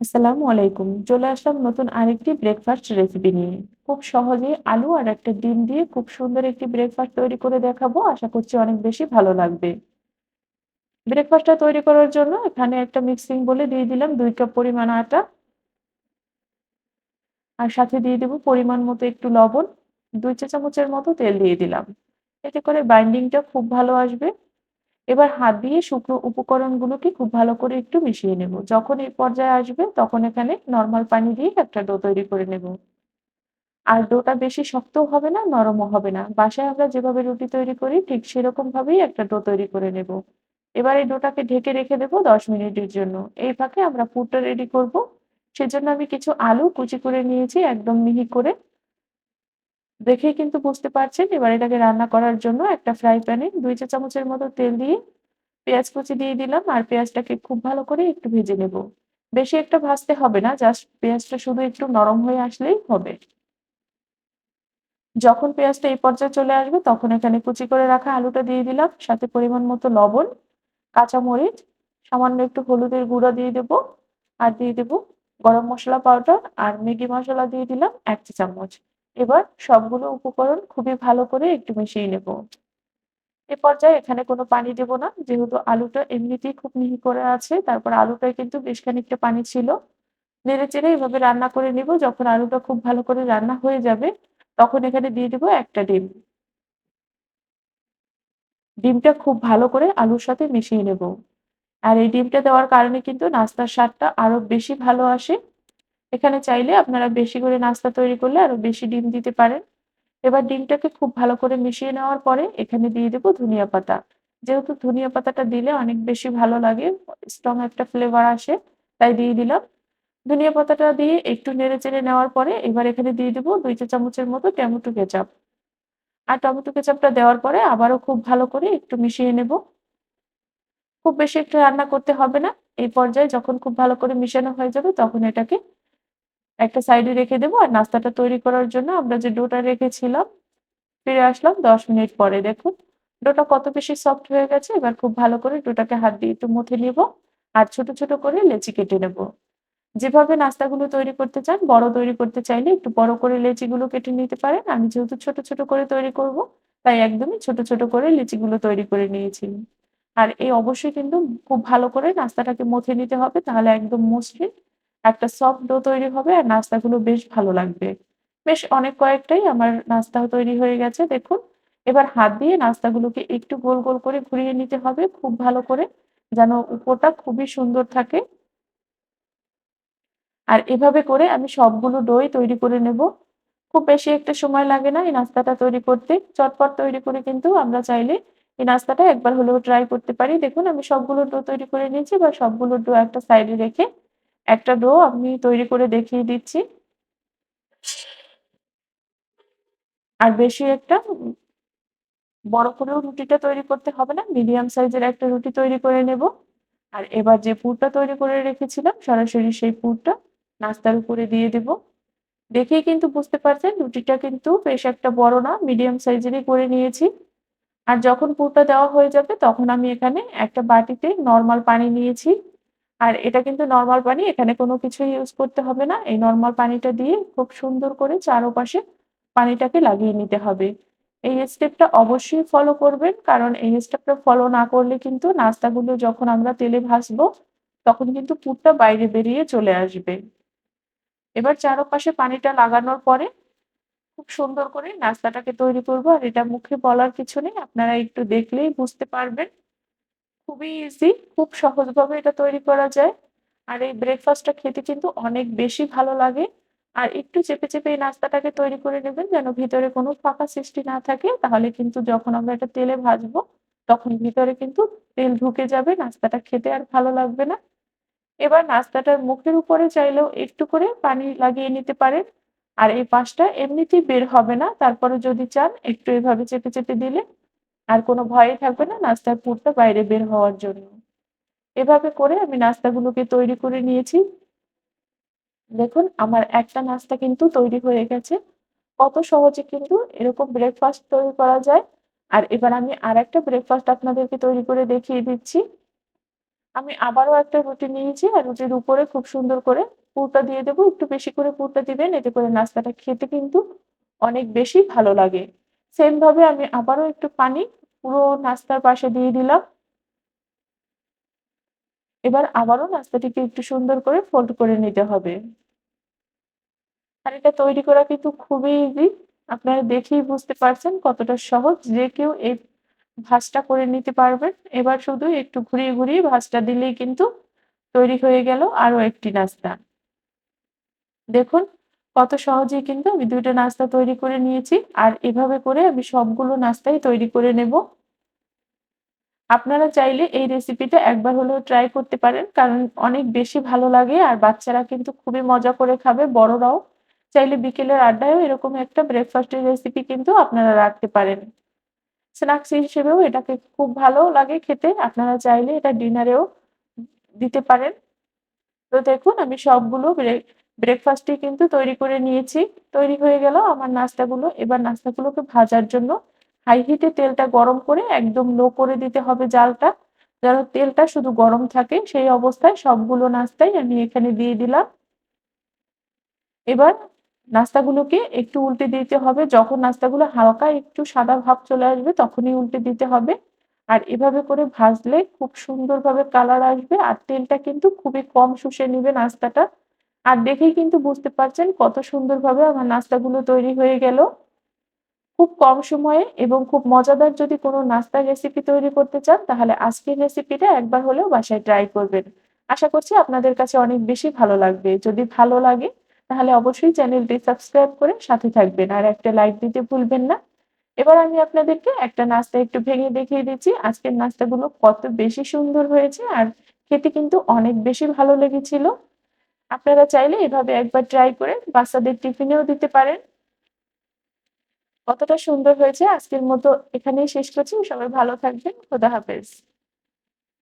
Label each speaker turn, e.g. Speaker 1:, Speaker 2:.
Speaker 1: আসসালামু আলাইকুম। চলে আসলাম নতুন আরেকটি ব্রেকফাস্ট রেসিপি নিয়ে। খুব সহজেই আলু আর একটা ডিম দিয়ে খুব সুন্দর একটি ব্রেকফাস্ট তৈরি করে দেখাবো। আশা করছি অনেক বেশি ভালো লাগবে। ব্রেকফাস্টটা তৈরি করার জন্য এখানে একটা মিক্সিং বলে দিয়ে দিলাম দুই কাপ পরিমাণ আটা। আর সাথে দিয়ে দেব পরিমাণ মতো একটু লবণ, দুই চা চামচের মতো তেল দিয়ে দিলাম। এতে করে বাইন্ডিংটা খুব ভালো আসবে। এবার হাত দিয়ে শুকনো উপকরণগুলোকে খুব ভালো করে একটু মিশিয়ে নেব। যখন এই পর্যায়ে আসবে তখন এখানে নর্মাল পানি দিয়ে একটা ডো তৈরি করে নেব। আর ডোটা বেশি শক্তও হবে না, নরমও হবে না। বাসায় আমরা যেভাবে রুটি তৈরি করি ঠিক সেরকম ভাবেই একটা ডো তৈরি করে নেব। এবার এই ডোটাকে ঢেকে রেখে দেব ১০ মিনিটের জন্য। এই ফাঁকে আমরা পুরটা রেডি করব। সেজন্য আমি কিছু আলু কুচি করে নিয়েছি একদম মিহি করে। দেখেই কিন্তু বুঝতে পারছেন এবার এটাকে রান্না করার জন্য একটা ফ্রাই প্যানে দুই চা চামচের মতো তেল দিয়ে পেঁয়াজ কুচি দিয়ে দিলাম আর পেঁয়াজটাকে খুব ভালো করে একটু ভেজে নেব। বেশি একটা ভাজতে হবে না, জাস্ট পেঁয়াজটা শুধু একটু নরম হয়ে আসলেই হবে। যখন পেঁয়াজটা এই পর্যায়ে চলে আসবে তখন এখানে কুচি করে রাখা আলুটা দিয়ে দিলাম, সাথে পরিমাণ মতো লবণ, কাঁচামরিচ, সামান্য একটু হলুদের গুঁড়া দিয়ে দেব আর দিয়ে দেব গরম মশলা পাউডার আর ম্যাগি মশলা দিয়ে দিলাম এক চা চামচ। এবার সবগুলো উপকরণ খুবই ভালো করে একটু মিশিয়ে নেব। এ পর্যায়ে এখানে কোনো পানি দেব না। যেহেতু আলুটা এমনিতেই খুব মিহি করে আছে, তারপর আলুটায় কিন্তু বেশ খানিকটা পানি ছিল। নেড়েচেড়ে এভাবে রান্না করে নিব। যখন আলুটা খুব ভালো করে রান্না হয়ে যাবে, তখন এখানে দিয়ে দেব একটা ডিম। ডিমটা খুব ভালো করে আলুর সাথে মিশিয়ে নেব। আর এই ডিমটা দেওয়ার কারণে কিন্তু নাস্তার স্বাদটা আরও বেশি ভালো আসে। এখানে চাইলে আপনারা বেশি করে নাস্তা তৈরি করলে আরও বেশি ডিম দিতে পারেন। এবার ডিমটাকে খুব ভালো করে মিশিয়ে নেওয়ার পরে এখানে দিয়ে দেবো ধনিয়া পাতা। যেহেতু ধনিয়া পাতাটা দিলে অনেক বেশি ভালো লাগে, স্ট্রং একটা ফ্লেভার আসে, তাই দিয়ে দিলাম। ধনিয়া পাতাটা দিয়ে একটু নেড়ে চেড়ে নেওয়ার পরে এবার এখানে দিয়ে দেবো ২ চা চামচের মতো টমেটো কেচাপ। আর টমেটো কেচাপটা দেওয়ার পরে আবারও খুব ভালো করে একটু মিশিয়ে নেব। খুব বেশি একটু রান্না করতে হবে না। এই পর্যায়ে যখন খুব ভালো করে মিশানো হয়ে যাবে তখন এটাকে একটা সাইডে রেখে দেব আর নাস্তাটা তৈরি করার জন্য আমরা যে ডোটা রেখেছিলাম, ফিরে আসলাম ১০ মিনিট পরে দেখুন। ডোটা কত বেশি সফট হয়ে গেছে। এবার খুব ভালো করে ডোটাকে হাত দিয়ে একটু মুথে নিব আর ছোট, ছোট করে লেচি কেটে নেব। যেভাবে নাস্তাগুলো তৈরি করতে চান, বড় তৈরি করতে চাইলে একটু বড় করে লেচিগুলো কেটে নিতে পারেন। আমি যেহেতু ছোট, ছোট করে তৈরি করব, তাই একদমই ছোট, ছোট করে লিচিগুলো তৈরি করে নিয়েছি। আর এই অবশ্যই কিন্তু খুব ভালো করে নাস্তাটাকে মথে নিতে হবে, তাহলে একদম মসৃণ একটা সফট ডো তৈরি হবে আর নাস্তাগুলো বেশ ভালো লাগবে। বেশ অনেক কয়েকটাই আমার নাস্তা তৈরি হয়ে গেছে দেখুন। এবার হাত দিয়ে নাস্তাগুলোকে একটু গোল, গোল করে ঘুরিয়ে নিতে হবে খুব ভালো করে, যেন উপরটা খুবই সুন্দর থাকে। আর এভাবে করে আমি সবগুলো ডোই তৈরি করে নেব। খুব বেশি একটা সময় লাগে না এই নাস্তাটা তৈরি করতে। চটপট তৈরি করে কিন্তু আমরা চাইলে এই নাস্তাটা একবার হলেও ট্রাই করতে পারি। দেখুন আমি সবগুলো ডো তৈরি করে নিয়েছি। এবার সবগুলো ডো একটা সাইডে রেখে একটা ডো আমি তৈরি করে দেখিয়ে দিচ্ছি। আর বেশি একটা বড় করেও রুটিটা তৈরি করতে হবে না। মিডিয়াম সাইজের একটা রুটি তৈরি করে নেব। আর এবার যে পুরটা তৈরি করে রেখেছিলাম সরাসরি সেই পুরটা নাস্তার উপরে দিয়ে দেব। দেখেই কিন্তু বুঝতে পারছেন রুটিটা কিন্তু বেশ একটা বড় না, মিডিয়াম সাইজেরই করে নিয়েছি। আর যখন পুরটা দেওয়া হয়ে যাবে তখন আমি এখানে একটা বাটিতে নর্মাল পানি নিয়েছি। আর এটা কিন্তু নর্মাল পানি, এখানে কোনো কিছুই ইউজ করতে হবে না। এই নর্মাল পানিটা দিয়ে খুব সুন্দর করে চারপাশে পানিটাকে লাগিয়ে নিতে হবে। এই স্টেপটা অবশ্যই ফলো করবেন। কারণ এই স্টেপটা ফলো না করলে কিন্তু নাস্তাগুলো যখন আমরা তেলে ভাজবো, তখন কিন্তু পুরটা বাইরে বেরিয়ে চলে আসবে। এবার চারপাশে পানিটা লাগানোর পরে খুব সুন্দর করে নাস্তাটাকে তৈরি করব। আর এটা মুখে বলার কিছু নেই। আপনারা একটু দেখলেই বুঝতে পারবেন। খুবই ইজি, খুব সহজভাবে এটা তৈরি করা যায়। আর এই ব্রেকফাস্টটা খেতে কিন্তু অনেক বেশি ভালো লাগে। আর একটু চেপে, চেপে এই নাস্তাটাকে তৈরি করে নেবেন যেন ভিতরে কোনো ফাঁকা সৃষ্টি না থাকে। তাহলে কিন্তু যখন আমরা এটা তেলে ভাজবো, তখন ভিতরে কিন্তু তেল ঢুকে যাবে, নাস্তাটা খেতে আর ভালো লাগবে না। এবার নাস্তাটার মুখের উপরে চাইলেও একটু করে পানি লাগিয়ে নিতে পারেন। আর এই পাশটা এমনিতেই বের হবে না। তারপরে যদি চান একটু এভাবে চেপে, চেপে দিলে আর কোনো ভয়ই থাকবে না নাস্তার পুরটা বাইরে বের হওয়ার জন্য। এভাবে করে আমি নাস্তাগুলোকে তৈরি করে নিয়েছি। দেখুন, আমার একটা নাস্তা কিন্তু তৈরি হয়ে গেছে। কত সহজে কিন্তু এরকম ব্রেকফাস্ট তৈরি করা যায়। আর এবার আমি আর একটা ব্রেকফাস্ট আপনাদেরকে তৈরি করে দেখিয়ে দিচ্ছি। আমি আবারও একটা রুটি নিয়েছি, আর রুটির উপরে খুব সুন্দর করে পুরটা দিয়ে দেবো একটু বেশি করে পুরটা দিবেন, এতে করে নাস্তাটা খেতে কিন্তু অনেক বেশি ভালো লাগে সেম ভাবে আমি আবারও একটু পানি পুরো নাস্তার পাশে দিয়ে দিলাম। এবার আবারও নাস্তাটিকে একটু সুন্দর করে ফোল্ড করে নিতে হবে। আর এটা তৈরি করা কিন্তু খুবই ইজি আপনারা দেখেই বুঝতে পারছেন কতটা সহজ যে কেউ এই ভাঁজটা করে নিতে পারবেন। এবার শুধু একটু ঘুরিয়ে ঘুরিয়ে ভাঁজটা দিলেই কিন্তু তৈরি হয়ে গেল আরও একটি নাস্তা। দেখুন কত সহজেই কিন্তু আমি দুইটা নাস্তা তৈরি করে নিয়েছি। আর এভাবে করে আমি সবগুলো নাস্তাই তৈরি করে নেব। আপনারা চাইলে এই রেসিপিটা একবার হলেও ট্রাই করতে পারেন, কারণ অনেক বেশি ভালো লাগে আর বাচ্চারা কিন্তু খুবই মজা করে খাবে, বড়রাও। চাইলে বিকেলের আড্ডায়ও এরকম একটা ব্রেকফাস্টের রেসিপি কিন্তু আপনারা রাখতে পারেন। স্ন্যাক্স হিসেবেও এটাকে খুব ভালো লাগে খেতে। আপনারা চাইলে এটা ডিনারেও দিতে পারেন। তো দেখুন, আমি সবগুলো ব্রেকফাস্টই কিন্তু তৈরি করে নিয়েছি। তৈরি হয়ে গেল আমার নাস্তাগুলো। এবার নাস্তাগুলোকে ভাজার জন্য হাই হিটে তেলটা গরম করে একদম লো করে দিতে হবে জালটা। যেন তেলটা শুধু গরম থাকে, সেই অবস্থায় সবগুলো নাস্তাই আমি এখানে দিয়ে দিলাম। এবার নাস্তাগুলোকে একটু উল্টে দিতে হবে। যখন নাস্তাগুলো হালকা একটু সাদা ভাব চলে আসবে, তখনই উল্টে দিতে হবে। আর এভাবে করে ভাজলে খুব সুন্দরভাবে কালার আসবে। আর তেলটা কিন্তু খুবই কম শুষে নিবে নাস্তাটা। আর দেখেই কিন্তু বুঝতে পারছেন কত সুন্দরভাবে আমার নাস্তাগুলো তৈরি হয়ে গেল। খুব কম সময়ে এবং খুব মজাদার যদি কোনো নাস্তার রেসিপি তৈরি করতে চান, তাহলে আজকের রেসিপিটা একবার হলেও বাসায় ট্রাই করবেন। আশা করছি আপনাদের কাছে অনেক বেশি ভালো লাগবে। যদি ভালো লাগে, তাহলে অবশ্যই চ্যানেলটি সাবস্ক্রাইব করে সাথে থাকবেন আর একটা লাইক দিতে ভুলবেন না। এবার আমি আপনাদেরকে একটা নাস্তা একটু ভেঙে দেখিয়ে দিচ্ছি। আজকের নাস্তাগুলো কত বেশি সুন্দর হয়েছে আর খেতে কিন্তু অনেক বেশি ভালো লেগেছিল। আপনারা চাইলে এভাবে একবার ট্রাই করে বাচ্চাদের টিফিনেও দিতে পারেন। কতটা সুন্দর হয়েছে। আজকের মতো এখানেই শেষ করছি। সবাই ভালো থাকবেন। খোদা হাফেজ।